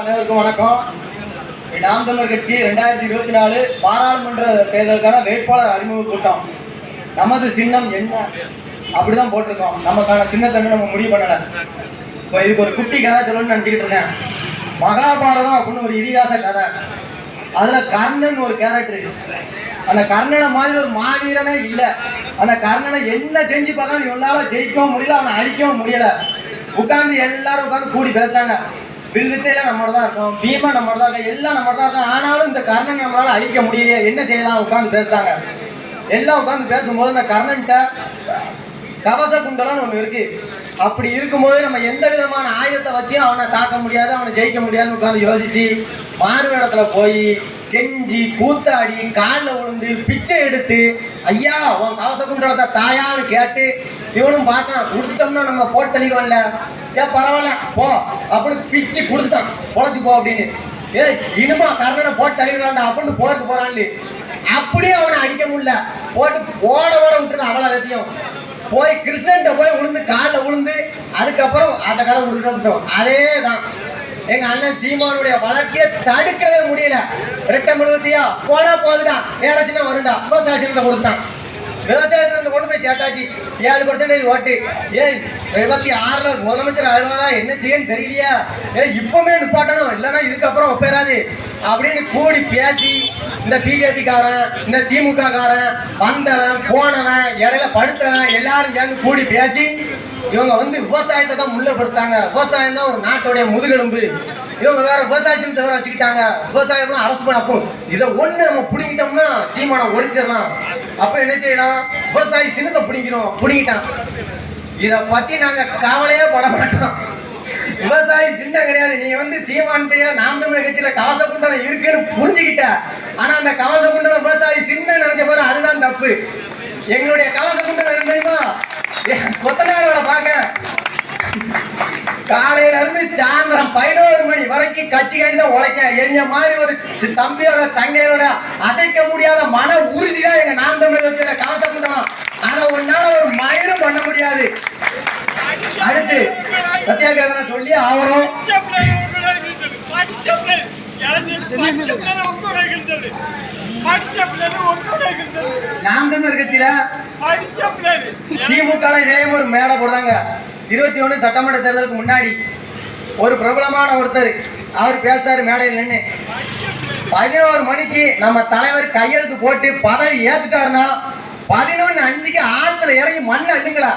அனைவருக்கும் வணக்கம். நாம் தமிழர் கட்சி ரெண்டாயிரத்தி இருபத்தி நாலு பாராளுமன்ற தேர்தலுக்கான வேட்பாளர் அறிமுக கூட்டம். நமது சின்னம் என்ன? அப்படிதான் போட்டிருக்கோம். நமக்கான சின்னத்தை நம்ம முடிவு பண்ணல. இப்போ இதுக்கு ஒரு குட்டி கதை சொல்லணும்னு நினச்சிக்கிட்டு இருக்கேன். மகாபாரதம் அப்படின்னு ஒரு இதிகாச கதை. அதுல கர்ணன் ஒரு கேரக்டர் அந்த கர்ணனை மாதிரி ஒரு மாவீரனே இல்லை. அந்த கர்ணனை என்ன செஞ்சு பார்க்கலாம் இவனால ஜெயிக்கவும் முடியல அவனை அழிக்கவும் முடியல. உட்காந்து எல்லாரும் உட்காந்து கூடி பேசுறாங்க. வில் நம்ம நம்மளோட தான் இருக்கும் பீமா நம்மளோட தான் இருக்கும் எல்லாம் நம்மளோட தான் இருக்கும். ஆனாலும் இந்த கர்ணன் நம்மளால அழிக்க முடியலையே. என்ன செய்யலாம்? உட்காந்து பேசுறாங்க. எல்லாம் உட்காந்து பேசும்போது இந்த கர்ணன்ட்ட கவச குண்டலம்னு ஒன்று இருக்கு. அப்படி இருக்கும்போது நம்ம எந்த விதமான ஆயுதத்தை வச்சு அவனை தாக்க முடியாது அவனை ஜெயிக்க முடியாதுன்னு உட்காந்து யோசிச்சு மாறுவேடத்துல போய் கெஞ்சி கூத்தாடி காலில் விழுந்து பிச்சை எடுத்து ஐயா உன் கவச குண்டலத்தை தாயான்னு கேட்டு இவனும் பார்க்கான். கொடுத்துட்டோம்னா நம்ம போட்டு தள்ளிடுவான்ல. சே பரவாயில்ல போ. அப்படின்னு பிச்சு கொடுத்துட்டான். பொழைச்சு போ அப்படின்னு. ஏய் இனிமா கர்ணனை போட்டு தள்ளிடலாம்டா. அப்படின்னு போட்டு போறான்னு அப்படியே அவனை அடிக்க முடியல. போட்டு ஓட ஓட விட்டுறது அவ்வளோ வெத்தியம் போய் கிருஷ்ணன்ட்ட போய் விழுந்து காலில் விழுந்து அதுக்கப்புறம் அந்த கதை விட்டுட்டு அதே தான் எங்க அண்ணன் சீமானுடைய வளர்ச்சியை தடுக்கவே முடியல. ரெட்டை முழுவத்தியா போனா போதுடா. வேற சின்ன வருண்டா சாசனத்தை கொடுத்தான் விவசாயத்தை கொண்டு போய் சேர்த்தாச்சு. ஏழு பர்சன்டேஜ் ஓட்டு. ஏய் இருபத்தி ஆறுல முதலமைச்சர் ஆயிரம்னா என்ன செய்யன்னு தெரியலையா. ஏய் இப்பவுமே நிப்பாட்டணும். இல்லைன்னா இதுக்கப்புறம் ஒப்பேராது அப்படின்னு கூடி பேசி இந்த பிஜேபி காரன் இந்த திமுக காரன் வந்தவன் போனவன் இடையில படுத்தவன் எல்லாரும் சேர்ந்து கூடி பேசி இவங்க வந்து விவசாயத்தை தான் முள்ளப்படுத்தாங்க விவசாயம் தான் ஒரு நாட்டுடைய முதுகெலும்பு. இவங்க வேற விவசாய தவிர வச்சுக்கிட்டாங்க. விவசாயம் அரசு பண்ண அப்போ இதை ஒண்ணு நம்ம பிடிங்கிட்டோம்னா சீமானை ஒழிச்சிடலாம் அப்ப என்ன செய்யணும் விவசாயி சின்னத்தை பிடிக்கிறோம் பிடிங்கிட்டான். இதை பத்தி நாங்க கவலையே பட மாட்டோம். விவசாயி சின்னம் கிடையாது. நீ வந்து சீமான்டைய நாம் தமிழ் கட்சியில கவச குண்டலம் இருக்குன்னு புரிஞ்சுக்கிட்ட. ஆனா அந்த கவச குண்டலம் விவசாயி சின்ன நினைச்ச போது அதுதான் தப்பு. எங்களுடைய கவச குண்டலம் என்ன தெரியுமா? கொத்தனாரோட பாக்க காலையில இருந்து சாயந்தரம் பதினோரு மணி வரைக்கும் கட்சிக்காண்டி தான் உழைக்க. என்னைய மாதிரி ஒரு தம்பியோட தங்கையோட அசைக்க முடியாத மன உறுதி தான் எங்க நாம் தமிழர் கட்சியோட கவச குண்டலம் ஆனா ஒரு நாள் ஒரு மயிரும் பண்ண முடியாது. அடுத்து சத்தியாகிரகனை சொல்லி ஆவரம் நாம் தமிழர் கட்சியில திமுக இதே ஒரு மேடை போடுறாங்க. இருபத்தி ஒண்ணு சட்டமன்ற தேர்தலுக்கு முன்னாடி ஒரு பிரபலமான ஒருத்தர் அவர் பேசுறாரு மேடையில் நின்று பதினோரு மணிக்கு நம்ம தலைவர் கையெழுத்து போட்டு பதவி ஏத்துட்டாருன்னா பதினொன்னு அஞ்சுக்கு ஆத்துல இறங்கி மண் அள்ளுங்களா?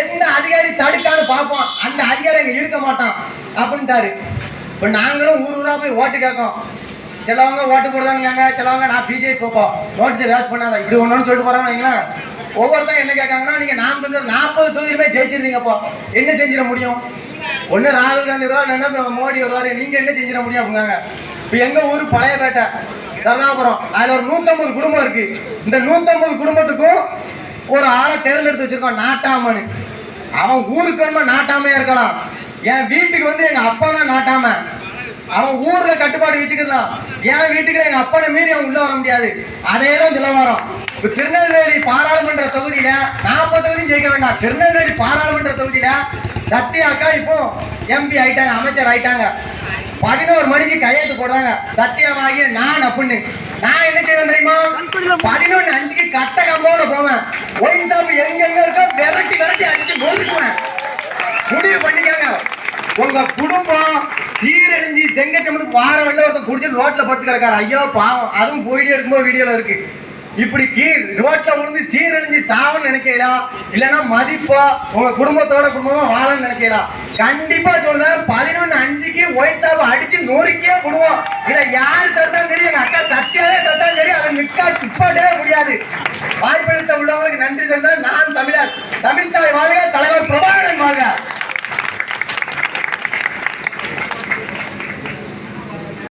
எந்த அதிகாரி தடுக்கான்னு பார்ப்போம். அந்த அதிகாரி அங்க இருக்க மாட்டான். அப்படின்ட்டாரு. இப்போ நாங்களும் ஊர் ஊரா போய் ஓட்டு கேட்கோம். சிலவங்க ஓட்டு போடுறாங்க சிலவங்க நான் பிஜேபி போப்போம். நோட்டீஸை வேஸ்ட் பண்ணாத இப்படி ஒன்றுன்னு சொல்லிட்டு போறாங்க வைங்களேன். ஒவ்வொருத்தங்க என்ன கேட்காங்கன்னா நீங்க நாம் தமிழர் நாற்பது ஜெயிச்சிருந்தீங்க அப்போ என்ன செஞ்சிட முடியும்? ஒன்னு ராகுல் காந்தி வருவா இல்லைன்னா மோடி வருவாரு நீங்க என்ன செஞ்சிட முடியும் அப்படிங்காங்க இப்ப எங்க ஊரு பழையபேட்டை சரதாபுரம். அதுல ஒரு நூத்தம்பது குடும்பம் இருக்கு. இந்த நூத்தம்பது குடும்பத்துக்கும் ஒரு ஆளை தேர்ந்தெடுத்து வச்சிருக்கோம் நாட்டாமனு. அவன் ஊருக்கு வேணுமா நாட்டாமையா இருக்கலாம். என் வீட்டுக்கு வந்து எங்க அப்பா தான் நாட்டாம. அவன் ஊர்ல கட்டுப்பாடு வச்சுக்கலாம். என் வீட்டுக்கு எங்க அப்பனை மீறி அவன் உள்ள வர முடியாது. அதே தான் நிலவரம். இப்ப திருநெல்வேலி பாராளுமன்ற தொகுதியில நாற்பது தொகுதியும் ஜெயிக்க வேண்டாம். திருநெல்வேலி பாராளுமன்ற தொகுதியில சத்யாக்கா இப்போ எம்பி ஆயிட்டாங்க அமைச்சர் ஆயிட்டாங்க. பதினோரு மணிக்கு கையெழுத்து போடுறாங்க. சத்தியமாகி நான் அப்படின்னு நான் என்ன செய்வேன் தெரியுமா? பதினொன்னு அஞ்சுக்கு கட்ட கம்போட போவேன். ஒயின் ஷாப் எங்கெங்க இருக்கோ விரட்டி விரட்டி அடிச்சு போட்டுக்குவேன் முடிவு பண்ணிக்கோங்க. உங்க குடும்பம் சீரழிஞ்சு செங்கச்சமனுக்கு வார வெள்ள ஒருத்தன் குடிச்சு ரோட்ல படுத்து கிடக்காரு. ஐயோ பாவம். அதுவும் போயிட்டே எடுக்கும்போது வீடியோல இருக்கு. இப்படி கீழ் ரோட்ல விழுந்து சீரழிஞ்சு சாவன்னு நினைக்கலாம் இல்லைன்னா மதிப்பா உங்க குடும்பத்தோட குடும்பமா வாழன்னு நினைக்கலாம் கண்டிப்பா சொல்றேன் பதினொன்னு அஞ்சுக்கு ஒயிட் சாப் அடிச்சு நொறுக்கியே விடுவோம். இதை யார் தடுத்தாலும் சரி எங்க அக்கா சத்தியாவே தடுத்தாலும் சரி அதை நிக்கா துப்பாடவே முடியாது. வாய்ப்பளித்த உள்ளவங்களுக்கு நன்றி தந்தால் நான் தமிழர். தமிழ் தாய் வாழ